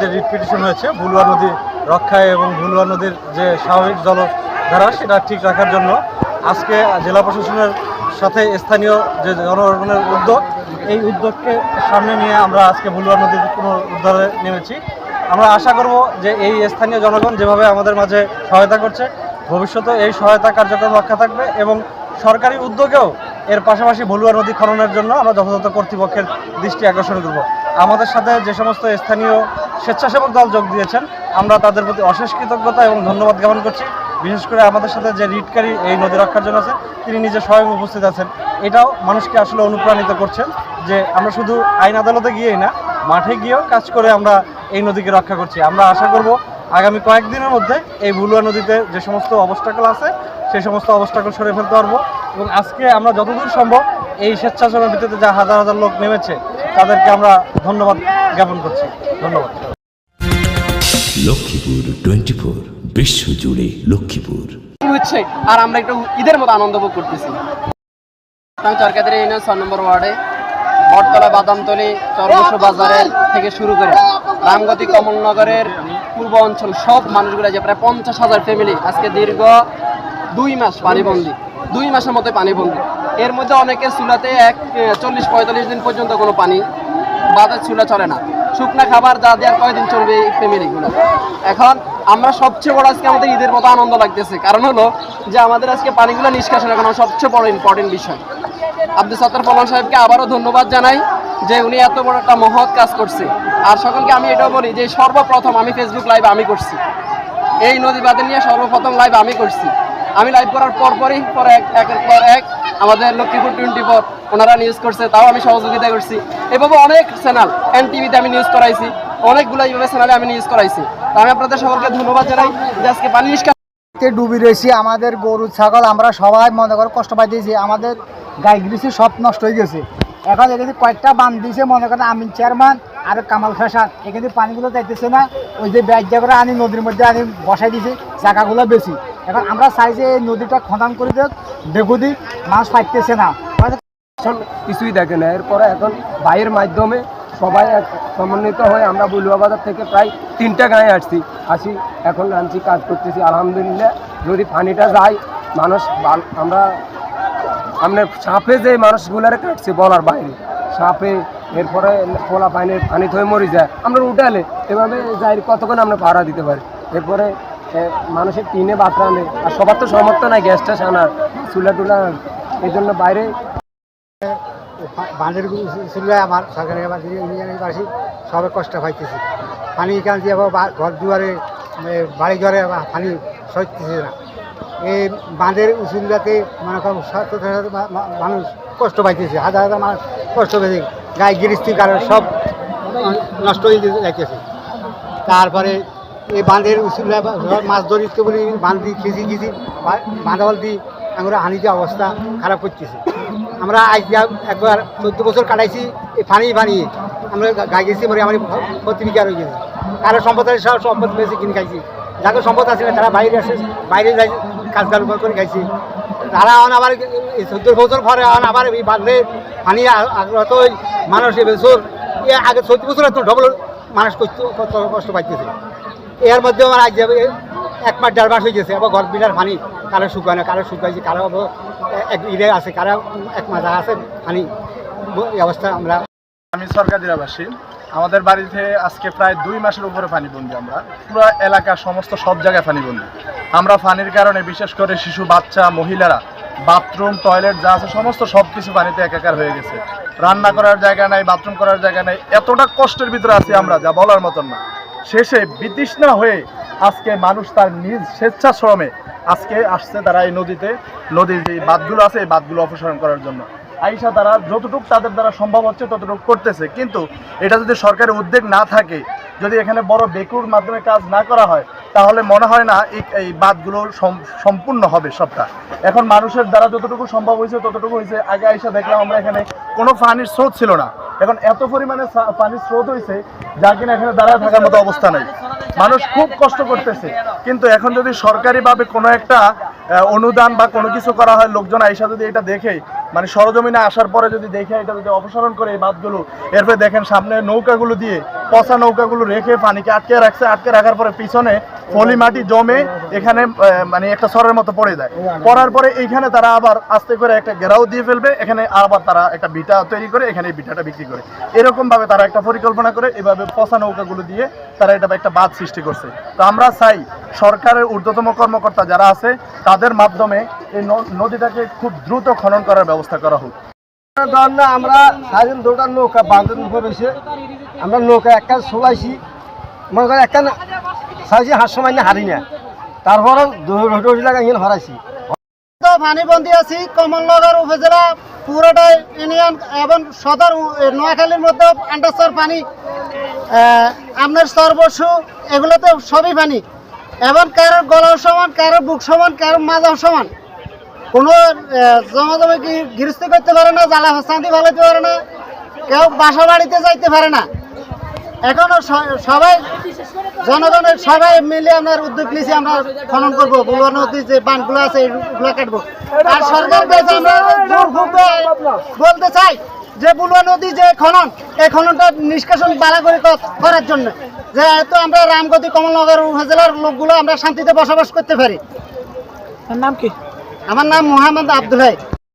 যে রিট হয়েছে, ভুলুয়া নদী রক্ষায় এবং ভুলুয়া নদীর যে স্বাভাবিক জলধারা, সেটা ঠিক রাখার জন্য আজকে জেলা প্রশাসনের সাথে স্থানীয় যে জনগণের উদ্যোগ, এই উদ্যোগকে সামনে নিয়ে আমরা আজকে ভুলুয়া নদীর পুনরুদ্ধারে নেমেছি। আমরা আশা করব যে এই স্থানীয় জনগণ যেভাবে আমাদের মাঝে সহায়তা করছে, ভবিষ্যতে এই সহায়তা কার্যক্রম রক্ষা থাকবে এবং সরকারি উদ্যোগেও এর পাশাপাশি ভুলুয়া নদী খননের জন্য আমরা যথাযথ কর্তৃপক্ষের দৃষ্টি আকর্ষণ করব। আমাদের সাথে যে সমস্ত স্থানীয় স্বেচ্ছাসেবক দল যোগ দিয়েছেন, আমরা তাদের প্রতি অশেষ কৃতজ্ঞতা এবং ধন্যবাদ জ্ঞাপন করছি। বিশেষ করে আমাদের সাথে যে রিটকারী এই নদী রক্ষার জন্য আছে, তিনি নিজে স্বয়ং উপস্থিত আছেন। এটাও মানুষকে আসলে অনুপ্রাণিত করছেন যে আমরা শুধু আইন আদালতে গিয়েই না, মাঠে গিয়েও কাজ করে আমরা এই নদীকে রক্ষা করছি। আমরা আশা করব আগামী কয়েকদিনের মধ্যে এই ভুলুয়া নদীতে যে সমস্ত অবস্টাকল আছে, সেই সমস্ত অবস্টাকল সরে ফেলতে পারব। এবং আজকে আমরা যতদূর সম্ভব এই স্বেচ্ছাসেবক ভিত্তিতে যা হাজার হাজার লোক নেমেছে তাদেরকে আমরা ধন্যবাদ জ্ঞাপন করছি। ধন্যবাদ। লক্ষ্মীপুর টোয়েন্টি ফোর বিশ্বজুড়ে লক্ষ্মীপুর। হচ্ছে আর আমরা একটু ঈদের মতো আনন্দ ভোগ করতেছি। আমি চরকাদের ইউনিয়ন ছয় নম্বর ওয়ার্ডে বটতলা বাদামতলি চরবসু বাজারের থেকে শুরু করে রামগতি কমলনগরের পূর্ব অঞ্চল সব মানুষগুলো যে প্রায় পঞ্চাশ হাজার ফ্যামিলি আজকে দীর্ঘ দুই মাস পানিবন্দি। দুই মাসের মতো পানিবন্দি এর মধ্যে অনেকের চুলাতে এক চল্লিশ, পঁয়তাল্লিশ দিন পর্যন্ত কোনো পানি বাদের চুলা চলে না। শুকনা খাবার যা দেওয়ার কয়দিন চলবে এই ফ্যামিলিগুলো এখন আমরা সবচেয়ে বড় আজকে আমাদের ঈদের মতো আনন্দ লাগতেছে। কারণ হলো যে আমাদের আজকে পানিগুলো নিষ্কাশন এখন সবচেয়ে বড় ইম্পর্টেন্ট বিষয়। আব্দুল সত্তর পলন সাহেবকে আবারও ধন্যবাদ জানাই যে উনি এত বড় একটা মহৎ কাজ করছে। আর সকলকে আমি এটাও বলি যে সর্বপ্রথম আমি ফেসবুক লাইভ আমি করছি। এই নদী বাদে নিয়ে সর্বপ্রথম লাইভ আমি করছি। আমি লাইভ করার পরপরই, পর এক, একের পর এক আমাদের লক্ষ্মীপুর টোয়েন্টি ফোর ওনারা নিউজ করছে, তাও আমি সহযোগিতা করছি। এভাবে অনেক চ্যানেল এন টিভিতে আমি নিউজ করাইছি, অনেকগুলো এইভাবে চ্যানেলে আমি নিউজ করাইছি। তো আমি আপনাদের সকলকে ধন্যবাদ জানাই যে আজকে পানি ডুবি রয়েছি, আমাদের গরু, ছাগল, আমরা সবাই মনে করো কষ্ট পাইতেছি, আমাদের গাই গৃষি সব নষ্ট হয়ে গেছে। এখন এখানে কয়েকটা বান দিয়েছে, মনে করেন আমিন চেয়ারম্যান আর কামাল ফাসাদ এখানে পানিগুলো যাইতেছে না, ওই যে ব্যাজ্যা করে আনি, নদীর মধ্যে আনি, বসাই দিয়েছে, জায়গাগুলো বেশি। এখন আমরা চাই যে এই নদীটা খনন করে দেখ দিই মাছ পাইতেছে না। কিছুই দেখে না। এরপরে এখন ভাইয়ের মাধ্যমে সবাই এক সমন্বিত হয়ে আমরা বুলুয়া বাজার থেকে প্রায় তিনটা গায়ে আসছি। আসি, এখন আনছি, কাজ করতেছি। আলহামদুলিল্লাহ, যদি পানিটা যায়, মানুষ আমরা আপনার সাপে যে মানুষগুলারে কাটছে বলার বাইরে, সাপে, এরপরে পোলা পানির পানি থয়ে মরি যায়, আমরা উঠালে এভাবে যাই, কতক্ষণ আমরা পাহারা দিতে পারি? এরপরে মানুষের টিনে আনে আর সবার তো সমর্থ নাই গ্যাসটা আনার চুলা টুলা এই জন্য বাইরে বাঁধের চুল্লায় আমার সরকারি বাসী সবাই কষ্ট পাইতেছি। পানি এখান দিয়ে ঘর দুয়ারে বাড়ি ঘরে পানি সইতেছে না। এই বাঁধের উচুল্লাতে মনে করেন মানুষ কষ্ট পাইতেছে, হাজার হাজার মানুষ কষ্ট পেয়েছে। গায়ে গিরিস্তি কারণ সব নষ্ট হয়ে যাইতেছে। তারপরে এই বাঁধের উচুল্লা বা- মাছ ধরিতে বলি বাঁধ দিয়ে খেজি খেজি বাঁধাবল দিয়ে আমরা হানিতে অবস্থা খারাপ করতেছে। আমরা আজ একবার চোদ্দ বছর কাটাইছি এই ফানি পানি আমরা গাই গেছি মরে আমার প্রতিবিকা রয়ে গেছে। কারও সম্পদ আছে, সব সম্পদ বেশি কিনে খাইছি। যাকে সম্পদ আছে না, তারা বাইরে আসে, বাইরে যাই কাজ কাজ করে খাইছি। তারা এখন আবার এই চোদ্দ বছর পরে এখন আবার এই বাঁধলে পানি আগ্রহ তো ওই মানুষ এ আগে চোদ্দ বছর তো ডবল মানুষ কষ্ট পাইতেছে। এর মধ্যে আমার আজ এক মাস দেড় মাস হয়ে গেছে, আবার ঘর বিলার পানি কারও শুকায় না, কারও শুকাইছে কারও এক ইরে আছে, কারও এক মাস আছে পানি এই অবস্থা আমরা আমি সরকারি আবাসী আমাদের বাড়িতে আজকে প্রায় দুই মাসের উপরে পানি বন্দি আমরা। পুরো এলাকার সমস্ত সব জায়গায় পানি বন্দি আমরা পানির কারণে, বিশেষ করে শিশু, বাচ্চা, মহিলারা, বাথরুম, টয়লেট যা আছে, সমস্ত সব কিছু পানিতে একাকার হয়ে গেছে। রান্না করার জায়গা নাই, বাথরুম করার জায়গা নাই। এতটা কষ্টের ভিতরে আছি আমরা, যা বলার মতন না। শেষে বিতৃষ্ণা হয়ে আজকে মানুষ তার নিজ স্বেচ্ছাশ্রমে আজকে আসছে তারা এই নদীতে। নদীর যে বাঁধগুলো আছে, এই বাঁধগুলো অপসারণ করার জন্য। আইসা তারা যতটুকু তাদের দ্বারা সম্ভব হচ্ছে ততটুকু করতেছে। কিন্তু এটা যদি সরকারের উদ্যোগ না থাকে, যদি এখানে বড় বেকুর মাধ্যমে কাজ না করা হয়, তাহলে মনে হয় না এই বাঁধগুলো সম্পূর্ণ হবে সবটা। এখন মানুষের দ্বারা যতটুকু সম্ভব হয়েছে, ততটুকু হয়েছে। আগে আইসা দেখলাম আমরা এখানে কোনো পানির স্রোত ছিল না। এখন এত পরিমাণে পানির স্রোত হয়েছে, যা কিনা এখানে দাঁড়ায় থাকার মতো অবস্থা নেই। মানুষ খুব কষ্ট করতেছে। কিন্তু এখন যদি সরকারিভাবে কোনো একটা অনুদান বা কোনো কিছু করা হয়, লোকজন আইসা যদি এটা দেখে মানে সরজমিনে আসার পরে যদি দেখে এটা যদি অপসারণ করে এই বাঁধগুলো, এরপরে দেখেন সামনে নৌকাগুলো দিয়ে পচা নৌকাগুলো রেখে পানিকে আটকে রাখছে, আটকে রাখার পরে পিছনে ফলি মাটি জমে এখানে মানে একটা সরের মতো পড়ে যায়। পড়ার পরে এইখানে তারা আবার আস্তে করে একটা ঘেরাও দিয়ে ফেলবে, এখানে আবার তারা একটা ভিটা তৈরি করে, এখানে এই ভিটাটা বিক্রি করে। এরকম ভাবে তারা একটা পরিকল্পনা করে, এভাবে পচা নৌকাগুলো দিয়ে তারা এটা একটা বাঁধ সৃষ্টি করছে। তো আমরা চাই সরকারের ঊর্ধ্বতম কর্মকর্তা যারা আছে, তাদের মাধ্যমে এই নদীটাকে খুব দ্রুত খনন করার ব্যবস্থা করা হোক। আমরা সারাদিন দুটা নৌকা বাঁধের উপর আমরা নৌকা একটা সোলাইছি। মনে করেন একটা সাইছি হাত সময় না। হারি না তারপরও রোটি লাগা ইয়ে হরাইছি তো পানিবন্দি আছি কমলনগর উপজেলা পুরোটাই ইউনিয়ন এবং সদর নোয়াখালীর মধ্যে আন্ডারস্তর পানি আপনার সর্বস্ব এগুলো তো সবই পানি এবং কারোর গলাও সমান কারোর বুক সমান কারোর মাজাও সমান। কোনো আহ, জমা জমা কি গৃহস্থী করতে পারে না জ্বালা শান্তি ভালাইতে পারে না কেউ বাসা বাড়িতে যাইতে পারে না। এখনও সবাই জনগণের সবাই মিলে আমরা উদ্যোগ নিয়েছি আমরা খনন করব বুলুয়া নদী যে বানগুলো আছে এগুলো কাটবো। আর সরকার আমরা বলতে চাই যে বুলুয়া নদী যে খনন এই খননটা নিষ্কাশন বাড়া করে করার জন্য। যে যেহেতু আমরা রামগতি কমলনগর উপজেলার লোকগুলো আমরা শান্তিতে বসবাস করতে পারি। নাম কি? আমার নাম মোহাম্মদ আব্দুল